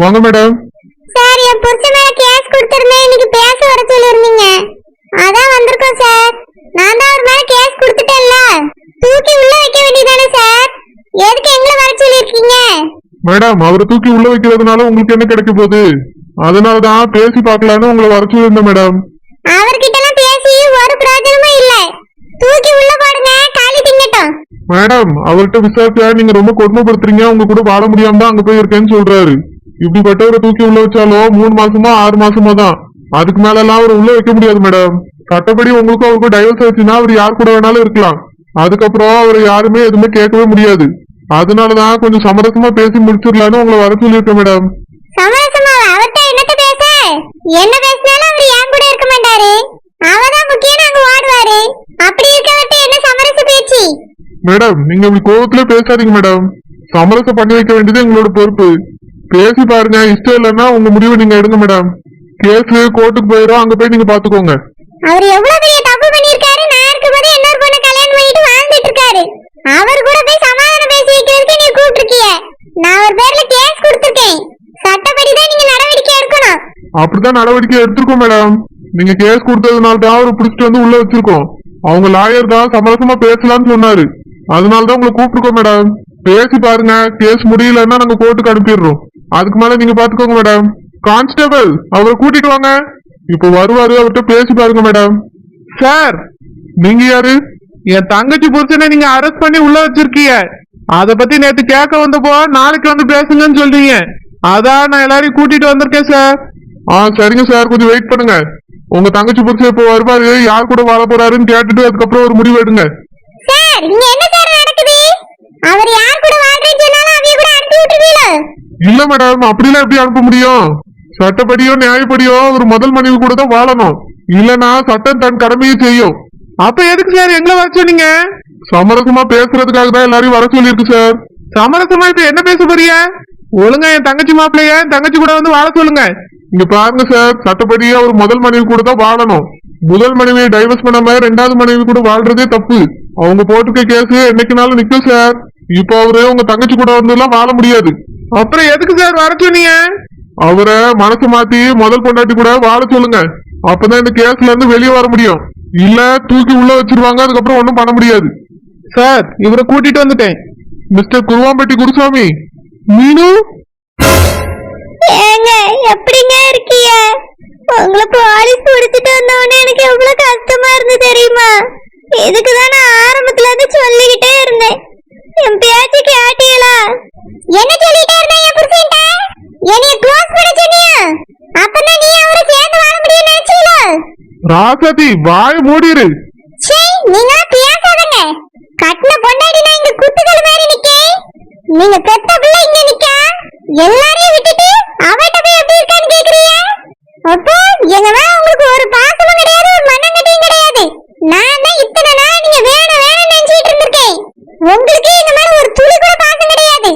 வாங்க madam. Sir என் புருஷன் மேல கேஸ் கொடுத்திருந்தேன். இன்னைக்கு பேச வர சொல்லிருந்தீங்க அதான் வந்திருக்கோம் சார். நான் தான் அவர் மேல கேஸ் கொடுத்துட்டேன்ல. தூக்கி உள்ள வைக்க வேண்டியதானே சார்? எதுக்கு எங்களை வர சொல்லிருக்கீங்க மேடம் அவரை தூக்கி உள்ள வைக்கிறதுனால உங்களுக்கு என்ன கிடைக்க போகுது? அதனாலதான் பேசி பார்க்கலான்னு உங்களை வர சொல்லியிருந்தேன் மேடம். அவர்கிட்ட எல்லாம் பேசி ஒரு பிரயோஜனமும் இல்ல. தூக்கி உள்ள போடுங்க காலி திங்கட்டும். மேடம் அவர்கிட்ட விசாரிச்சா நீங்க ரொம்ப கொடுமைப்படுத்துறீங்க? உங்க கூட வாழ முடியாம தான் அங்க போய் இருக்கேன்னு சொல்றாரு. இப்படிப்பட்டவரை தூக்கி உள்ள வச்சாலும் மூணு மாசமா ஆறு மாசமா தான். அதுக்கு மேல எல்லாம் அவர் உள்ள வைக்க முடியாது மேடம். சட்டப்படி உங்களுக்கும் அவருக்கும் டைவர்ஸ் ஆச்சுன்னா அவர் யார் கூட வேணாலும் இருக்கலாம். அதுக்கப்புறம் அவரை யாருமே எதுவுமே கேட்கவே முடியாது. அதனாலதான் கொஞ்சம் சமரசமா பேசி முடிச்சிடலான்னு உங்களை வர சொல்லியிருக்கேன் மேடம். சமரசமா? அவர்கிட்ட என்னத்த பேச? என்ன பேசினாலும் அவர் என் கூட இருக்க மாட்டாரு. அவதான் முக்கியம் நாங்க ஓடுவாரு. அப்படி இருக்கவர்கிட்ட என்ன சமரச பேச்சு? மேடம் நீங்க இப்படி கோவத்துல பேசாதீங்க மேடம். சமரசம் பண்ணி வைக்க வேண்டியது எங்களோட பொறுப்பு. பேசி பாருங்க. இஷ்டம் இல்லைன்னா உங்க முடிவை நீங்க எடுங்க மேடம் கேஸ் கோர்ட்டுக்கு போயிடும் அங்க போய் நீங்க பாத்துக்கோங்க. அவர் எவ்வளவு பெரிய தப்பு பண்ணிருக்காரு. நான் இருக்கும்போது இன்னொரு பொண்ணை கல்யாணம் பண்ணிட்டு வாழ்ந்துட்டு இருக்காரு. அவர் கூட போய் சமாதானம் பேசி வைக்கிறதுக்கு நீ கூப்பிட்டுருக்கீங்க நான் ஒரு பேர்ல கேஸ் கொடுத்திருக்கேன். சட்டப்படி தான் நீங்க நடவடிக்கை எடுக்கணும். அப்படிதான் நடவடிக்கை எடுத்திருக்கோம் மேடம் நீங்க கேஸ் கொடுத்ததுனால தான் அவரை பிடிச்சிட்டு வந்து உள்ள வச்சிருக்கோம். அவங்க லாயர் தான் சமரசமா பேசலாம்னு சொன்னாரு. அதனால தான் உங்களை கூப்பிட்டுருக்கோம் மேடம் பேசி பாருங்க. கேஸ் முடியலன்னா நாங்க கோர்ட்டுக்கு அனுப்பிடுறோம். அதுக்கு மேல நீங்க பாத்துக்கோங்க மேடம் கான்ஸ்டபிள் அவரை கூட்டிட்டு வாங்க. இப்போ வருவாரு அவர்கிட்ட பேசி பாருங்க மேடம் சார் நீங்க யாரு? என் தங்கச்சி புருஷனை நீங்க அரெஸ்ட் பண்ணி உள்ள வச்சிருக்கீங்க. அத பத்தி நேத்து கேட்க வந்தப்போ நாளைக்கு வந்து பேசுங்கன்னு சொல்றீங்க. அதான் நான் எல்லாரையும் கூட்டிட்டு வந்திருக்கேன் சார் ஆ சரிங்க சார் கொஞ்சம் வெயிட் பண்ணுங்க. உங்க தங்கச்சி புருஷன் இப்போ வருவாரு யார் கூட வாழ போறாருன்னு கேட்டுட்டு அதுக்கப்புறம் ஒரு முடிவு எடுங்க. சார் இங்க என்ன சார் நடக்குது? அவர் யார் கூட வாழ்றேன்னு சொன்னாலும் அவைய கூட அனுப்பி விட்டுருவீங்களோ? இல்ல மேடம் அப்படிலாம் எப்படி அனுப்ப முடியும்? சட்டப்படியோ நியாயப்படியோ ஒரு முதல் மனைவி கூட தான் வாழணும். இல்லனா சட்டம் தன் கடமையை செய்யும். அப்ப எதுக்கு சார் எங்களை வர சொன்னீங்க? சமரசமா பேசுறதுக்காக தான் எல்லாரையும் வர சொல்லியிருக்கு சார் சமரசமா இப்ப என்ன பேச போறீங்க? ஒழுங்க என் தங்கச்சி மாப்பிள்ளைய என் தங்கச்சி கூட வந்து வாழ சொல்லுங்க. இங்க பாருங்க சார் சட்டப்படியா ஒரு முதல் மனைவி கூட தான் வாழணும். முதல் மனைவியை டைவர்ஸ் பண்ணாம ரெண்டாவது மனைவி கூட வாழ்றதே தப்பு. அவங்க போட்டுக்க கேஸ் என்னைக்குனாலும் நிக்கும் சார் இப்போ அவரு உங்க தங்கச்சி கூட வந்து எல்லாம் வாழ முடியாது. அப்புறம் எதுக்கு சார் வர சொன்னீங்க? அவரை மனசு மாத்தி முதல் பொண்டாட்டி கூட வாழ சொல்லுங்க. அப்பதான் இந்த கேஸ்ல இருந்து வெளியே வர முடியும். இல்ல தூக்கி உள்ள வச்சிருவாங்க அதுக்கப்புறம் ஒண்ணும் பண்ண முடியாது. சார் இவரை கூட்டிட்டு வந்துட்டேன். மிஸ்டர் குருவாம்பட்டி குருசாமி மீனு? ஏங்க எப்படிங்க இருக்கீங்க? உங்களை போலீஸ் பிடிச்சிட்டு வந்தவொடனே எனக்கு எவ்வளவு கஷ்டமா இருந்து தெரியுமா? இதுக்கு தான் நான் ஆரம்பத்துல இருந்து சொல்லிக்கிட்டே இருந்தேன் என் பேச்சு கேட்டீங்களா என்ன சொல்லிட்டே இருந்தேன் என் புருஷன்ட்ட என்னைய க்ளோஸ் பண்ண சொன்னியா அப்பதான் நீ அவரை சேர்ந்து வாழ முடியும் நினைச்சீங்களா ராசாதி வாய மூடிரு. நீங்க பேசாதங்க கட்டின பொண்டாடி நான் இங்க குத்துக்கள் மாதிரி நிக்கேன் நீங்க பெத்த பிள்ளை இங்க நிக்கா? எல்லாரையும் விட்டுட்டு அவட்ட போய் எப்படி இருக்கான்னு கேக்குறீங்க? அப்போ எங்க மேல உங்களுக்கு ஒரு பாசமும் கிடையாது ஒரு மண்ணங்கட்டியும் கிடையாது. நான் தான் இத்தனை நாள் நீங்க வேணும் வேணும்னு நினைச்சிட்டு இருந்திருக்கேன். உங்களுக்கு எங்க மேல ஒரு துளி கூட பாசம் கிடையாது.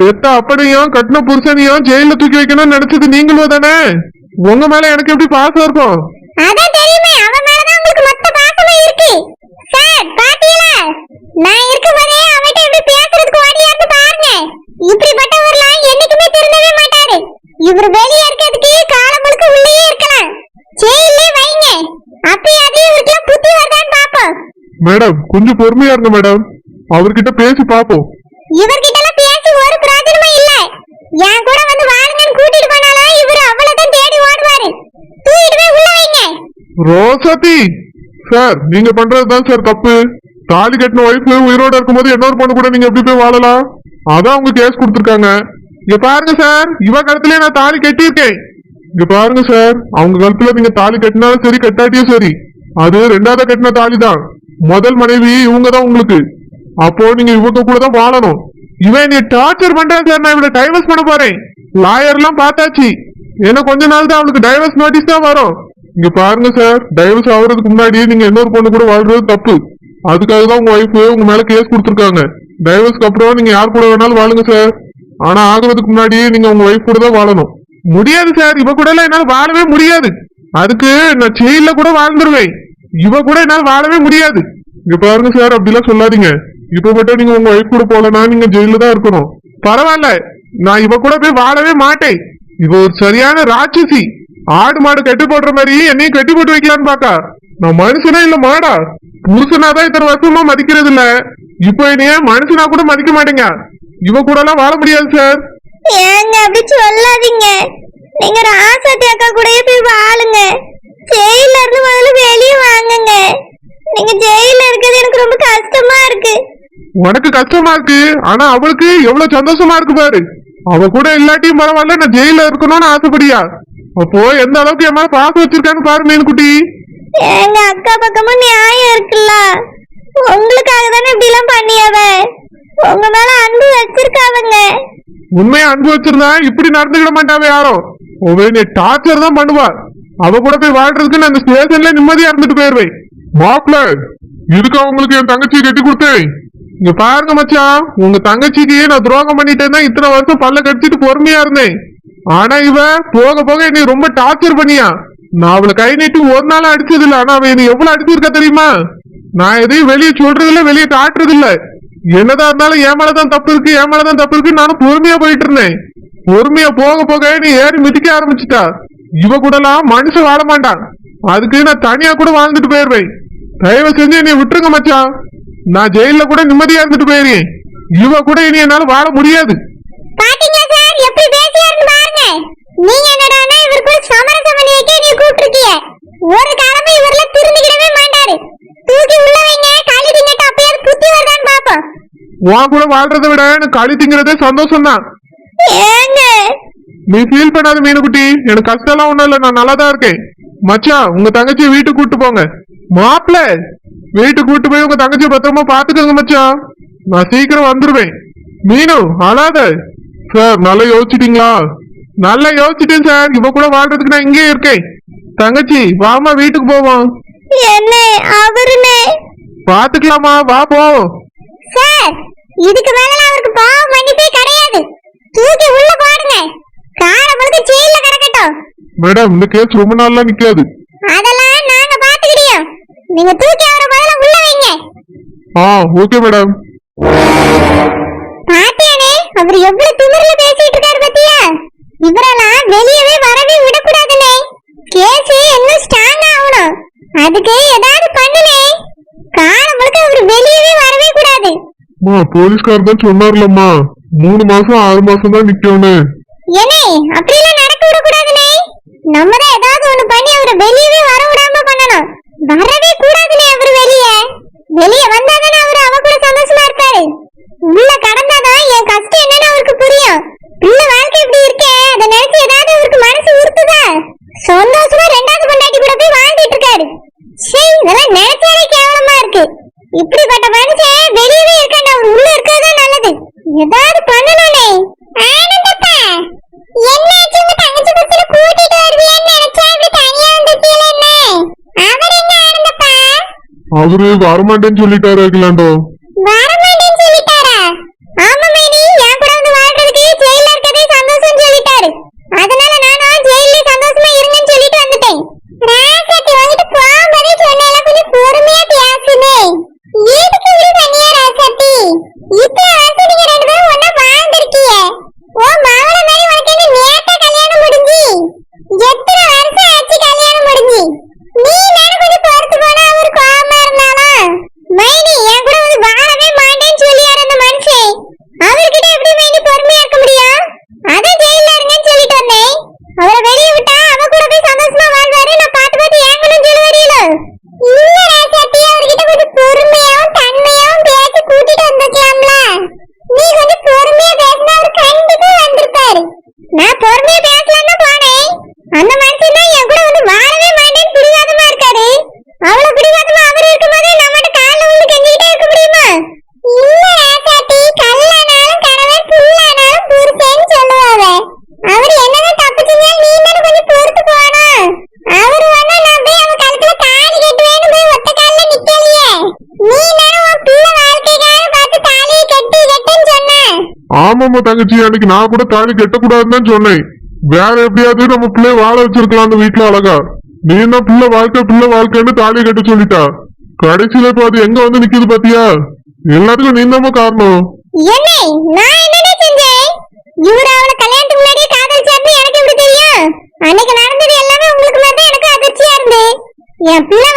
பெத்த அப்படியும் கட்டின புருஷனையும் ஜெயில தூக்கி வைக்கணும்னு நினைச்சது நீங்களும் தானே? உங்க மேல எனக்கு எப்படி பாசம் இருக்கும் அதான் தெரியுமே அவன் மேலதான் உங்களுக்கு மொத்த பாசமும் இருக்கு சார் பாத்தீங்களா நான் இருக்கும்போதே அவன்கிட்ட எப்படி பேசுறதுக்கு ஓடியாந்து பாருங்க இப்படிப்பட்டவர்லாம் என்னைக்குமே திருந்தவே மாட்டாரு இவர் வெளியே இருக்கிறதுக்கு காலம் முழுக்க உள்ளேயே இருக்கலாம் ஜெயிலே வைங்க அப்பயாவது இவருக்குலாம் புத்தி வருதான்னு பாப்போம் மேடம் கொஞ்சம் பொறுமையா இருங்க மேடம். அவர்கிட்ட பேசி பாப்போம் இவர்கிட்ட எல்லாம் பேசி ஒரு பிரயோஜனமும் இல்ல. என் கூட வந்து வாழுங்கன்னு கூட்டிட்டு போனாலும் இவரு அவ்வளவுதான் தேடி ஓடுவாரு. தூக்கிட்டு போய் உள்ள வைங்க. ரோசாத்தி சார் நீங்க பண்றதுதான் சார் தப்பு. தாலி கட்டின ஒய்ஃப் உயிரோட இருக்கும்போது இன்னொரு பொண்ணு கூட நீங்க எப்படி போய் வாழலாம். அதான் அவங்க கேஸ் கொடுத்துருக்காங்க. இங்க பாருங்க சார் இவ கழுத்துல நான் தாலி கட்டியிருக்கேன். இங்க பாருங்க சார் அவங்க கழுத்துல நீங்க தாலி கட்டினாலும் சரி கட்டாட்டியும் சரி. அது ரெண்டாவது கட்டின தாலி தான் முதல் மனைவி இவங்க தான் உங்களுக்கு. அப்போ நீங்க இவங்க கூட தான் வாழணும். இவன் நீ டார்ச்சர் பண்றேன் சார் நான் இவளை டைவர்ஸ் பண்ண போறேன். லாயர் எல்லாம் பார்த்தாச்சு. ஏன்னா கொஞ்ச நாள் தான் அவளுக்கு டைவர்ஸ் நோட்டீஸ் தான் வரும். இங்க பாருங்க சார் டைவர்ஸ் ஆகுறதுக்கு முன்னாடி நீங்க இன்னொரு பொண்ணு கூட வாழ்றது தப்பு. அதுக்காக தான் உங்க ஒய்ஃப் உங்க மேல கேஸ் கொடுத்துருக்காங்க. டைவர்ஸ்க்கு அப்புறம் நீங்க யார் கூட வேணாலும் வாழுங்க சார் ஆனா ஆகுறதுக்கு முன்னாடி நீங்க உங்க ஒய்ஃப் கூட தான் வாழணும். முடியாது சார் இவ கூட எல்லாம் என்னால வாழவே முடியாது. அதுக்கு நான் செயல கூட வாழ்ந்துருவேன். இவ கூட என்னால வாழவே முடியாது. இங்க பாருங்க சார் அப்படிலாம் சொல்லாதீங்க. இப்ப மட்டும் நீங்க உங்க ஒய்ஃப் கூட போலனா நீங்க ஜெயில தான் இருக்கணும். பரவாயில்ல நான் இவ கூட போய் வாழவே மாட்டேன். இவ ஒரு சரியான ராட்சசி. ஆடு மாடு கட்டி போடுற மாதிரி என்னையும் கட்டி போட்டு வைக்கலான்னு பாக்கா. நான் மனுஷனா இல்ல மாடா? புருஷனா தான் இத்தனை வருஷமா மதிக்கிறது இல்ல. இப்போ என்னைய மனுஷனா கூட மதிக்க மாட்டேங்க. இவ கூட எல்லாம் வாழ முடியாது சார் ஏங்க அப்படி சொல்லாதீங்க. நீங்க ராசாத்தி அக்கா கூடயே போய் வாழுங்க. ஜெயில இருந்து முதல்ல வெளியே வாங்குங்க நீங்க ஜெயில இருக்கிறது எனக்கு ரொம்ப கஷ்டமா இருக்கு. உனக்கு கஷ்டமா இருக்கு. ஆனா அவளுக்கு எவ்வளவு சந்தோஷமா இருக்கு பாரு. அவ கூட இல்லாட்டியும் பரவாயில்ல நான் ஜெயில இருக்கணும்னு ஆசைப்படியா? அப்போ எந்த அளவுக்கு என் மேல பாசம் வச்சிருக்காங்க பாரு மீன்குட்டி எங்க அக்கா பக்கமும் நியாயம் இருக்குல்ல. உங்களுக்காக தானே இப்படி எல்லாம் பண்ணியாவ. உங்க மேல அன்பு வச்சிருக்காவங்க உண்மையா அன்பு வச்சிருந்தா இப்படி நடந்துக்கிட மாட்டாவே யாரும் நீ டார்ச்சர் தான் பண்ணுவா. அவ கூட போய் வாழ்றதுக்கு நான் அந்த ஸ்டேஷன்ல நிம்மதியா இருந்துட்டு போயிருவேன். மாப்பிள்ள இதுக்கு அவங்களுக்கு என் தங்கச்சி கட்டி கொடுத்தேன். இங்க பாருங்க மச்சான் உங்க தங்கச்சிக்கு நான் துரோகம் பண்ணிட்டேன்னா இத்தனை வருஷம் பல்ல கடிச்சிட்டு பொறுமையா இருந்தேன். ஆனா இவ போக போக என்னை ரொம்ப டார்ச்சர் பண்ணியா. நான் அவளை கை நீட்டி ஒரு நாள் அடிச்சது இல்ல ஆனா அவன் என்னை எவ்வளவு அடிச்சிருக்கா தெரியுமா? நான் எதையும் வெளியே சொல்றது இல்ல வெளியே காட்டுறது இல்ல என்னதான் இருந்தாலும் என் மேலதான் தப்பு இருக்கு என் மேலதான் தப்பு இருக்கு நானும் பொறுமையா போயிட்டு இருந்தேன். பொறுமையா போக போக நீ ஏறி மிதிக்க ஆரம்பிச்சிட்டா. இவ கூட எல்லாம் மனுஷன் வாழ மாட்டான். அதுக்கு நான் தனியா கூட வாழ்ந்துட்டு போயிடுவேன் தயவு செஞ்சு என்னை விட்டுருங்க மச்சான். நான் ஜெயில கூட நிம்மதியா இருந்துட்டு போயிருக்கேன். இவ கூட இனி என்னால வாழ முடியாது. பாத்தீங்களா சார்? எப்படி பேசுறாருன்னு பாருங்க. நீங்க என்னடான்னா இவர் கூட சமரசம் பண்ணி வைக்க நீ கூப்பிட்டுருக்கீங்க. ஒரு காலமே இவர்ல திருந்திக்கிடவே மாட்டாரு. தூக்கி உள்ள வைங்க காலி திங்கட்ட அப்பயாவது புத்தி வருதான்னு பாப்போம். உன் கூட வாழ்றதை விட எனக்கு களி திங்கிறதே சந்தோஷம் தான் ஏங்க? நீ ஃபீல் பண்ணாத மீனுக்குட்டி. எனக்கு கஷ்டம்லாம் ஒண்ணும் இல்ல நான் நல்லா தான் இருக்கேன். மச்சான் உங்க தங்கச்சியை வீட்டுக்கு கூட்டு போங்க. மாப்பிள வீட்டுக்கு கூட்டு போய் உங்க தங்கச்சியை பத்திரமா பாத்துக்கோங்க மச்சான். நான் சீக்கிரம் வந்துருவேன். மீனு அழாத. சார் நல்லா யோசிச்சிட்டீங்களா? நல்லா யோசிச்சிட்டேன் சார். இவ கூட வாழ்றதுக்கு நான் இங்கே இருக்கேன். தங்கச்சி வாமா வீட்டுக்கு போவோம். என்ன அவருனே பாத்துக்கலாமா வா போவோம் சார் இதுக்கு மேல அவருக்கு பாவம் மன்னிப்பே கிடையாது. தூக்கி உள்ள போடுங்க. காலை முழுக்க ஜெயில கிடக்கட்டும். மேடம் இந்த கேஸ் ரொம்ப நாள்ல நிக்காது. அதெல்லாம் நாங்க பாத்துக்கிடியோம் நீங்க தூக்கி அவரை முதல்ல உள்ள வைங்க. ஆ ஓகே மேடம் பாத்தியானே அவர் எவ்வளவு திமிர்ல பேசிட்டு இருக்காரு பாத்தியா? இவரெல்லாம் வெளியவே வரவே விடக்கூடாதுனே கேஸ் இன்னும் ஸ்ட்ராங் ஆகணும். அதுக்கு ஏதாவது பண்ணுனே காலம் முழுக்க அவர் வெளியவே வரவே கூடாது. அம்மா போலீஸ்கார் தான் சொன்னார்லம்மா. மூணு மாசம் ஆறு மாசம் தான் நிக்கணும்னு. ஏனே அப்படியெல்லாம் நடக்க விடக்கூடாதுனே நம்ம தான் ஏதாவது ஒண்ணு பண்ணி அவரை வெளியவே வர விடாம பண்ணணும் வரவே கூடாதுனே அவர் வெளிய வெளிய வந்தாதானே அவர் அவ கூட சந்தோஷமா இருப்பாரு உள்ள கடந்தாதான் என் கஷ்டம் என்னன்னு அவருக்கு புரியும் பிள்ளை வாழ்க்கை இப்படி இருக்கே அதை நினைச்சு ஏதாவது அவருக்கு மனசு உறுத்துதா சந்தோஷமா ரெண்டாவது பொண்டாட்டி கூட போய் வாழ்ந்துட்டு இருக்காரு சே இதெல்லாம் நினைச்சாலே கேவலமா இருக்கு. இப்படிப்பட்ட மனுஷன் வெளியவே இருக்காண்ட அவர் உள்ள இருக்கிறதா நல்லது. ஏதாவது பண்ணணும்னே. ஆனந்தப்பா என்னாச்சு உங்க தங்கச்சி பத்திர கூட்டிட்டு வருவியன்னு நினைச்சா இப்படி தனியா வந்துட்டீல என்ன? அவர் ஆனந்தப்பா? அவரு வரமாட்டேன்னு சொல்லிட்டாரு அகிலாண்டோ வரமாட்டேன்னு சொல்லிட்டாரா ஆமா மைனி என் கூட வந்து வாழ்றதுக்கு ஜெயில இருக்கதே சந்தோஷம் சொல்லிட்டாரு அதனால நானும் ஜெயிலே சந்தோஷமா இருங்கன்னு சொல்லிட்டு வந்துட்டேன் ராசாத்தி வாங்கிட்டு போகும்போதே சொன்னேல கொஞ்சம் பொறுமையா பேசுனே எதுக்கு இப்படி பண்ணியா ராசாத்தி இத்தனை வருஷம் நீங்க ரெண்டு பேரும் ஒண்ணா வாழ்ந்திருக்கீங்க ஓ மாவள மாதிரி உனக்கு என்ன நேத்தா கல்யாணம் முடிஞ்சு எத்தனை வருஷம் ஆச்சு கல்யாணம் முடிஞ்சு நீ நானும் கொஞ்சம் பொறுத்து போனா அவர் கோவமா இருந்தாலும் மைனி என் கூட வந்து வாழவே மாட்டேன்னு சொல்லியாரு அந்த மனுஷன் அவர்கிட்ட எப்படி மைனி பொறுமையா இருக்க முடியும் அதான் ஜெயில இருங்கன்னு சொல்லிட்டு வந்தேன் அவரை வெளியே விட்டா அவ கூட போய் சந்தோஷமா வாழ்வாரு நான் பார்த்து பார்த்து ஏங்கணும் சொல்லுவாரீங்களோ இல்ல ராசாத்தி அவர்கிட்ட கொஞ்சம் பொறுமையாவும் தன்மையாவும் பேசி கூட்டிட்டு வந்திருக்கலாம்ல நீ கொஞ்சம் பொறுமையா பேசினா அவர் கண்டிப்பா வந்திருப்பாரு நான் பொறுமையா பேசலாம்னு போனேன் அந்த மனுஷன் தான் என் கூட வந்து வாழவே மாட்டேன்னு பிடிவாதமா இருக்காரு அவ்வளவு பிடிவாதமா அவர் இருக்கும்போது நம்மகிட்ட கால்ல விழுந்து கெஞ்சிக்கிட்டே இருக்க முடியுமா இல்ல ராசாத்தி கல்லானாலும் கணவன் புல்லானாலும் புருஷன்னு சொல்லுவாங்க அவர் என்னதான் தப்பு செஞ்சாலும் நீ தானே கொஞ்சம் பொறுத்து போகணும் அவர் வேணா நான் போய் அவன் கழுத்துல தாலி கட்டுவேன்னு போய் ஒத்த கால்ல நிக்கலையே நீ தானே உன் பிள்ளை வாழ்க்கைக்காக பார்த்து தாலியை கட்டி கட்டுன்னு சொன்ன ஆமா தங்கச்சி அன்னைக்கு நான் கூட தாலி கட்டக்கூடாதுன்னு சொன்னேன். வேற எப்படியாவது நம்ம பிள்ளைய வாழ வச்சிருக்கலாம் அந்த வீட்டுல அழகா. நீ என்ன பிள்ளை வாழ்க்கை பிள்ளை வாழ்க்கைன்னு தாலி கட்ட சொல்லிட்டா. கடைசியில இப்ப அது எங்க வந்து நிக்குது பாத்தியா? எல்லாத்துக்கும் நீ காரணம். நான் என்னடா செஞ்சேன்? அவளை கல்யாணத்துக்கு முன்னாடியே காதலிச்சாருன்னு எனக்கு அன்னைக்கு நடந்தது எல்லாமே உங்களுக்கு மாதிரி தான் எனக்கு அதிர்ச்சியா இருந்து என் பிள்ளை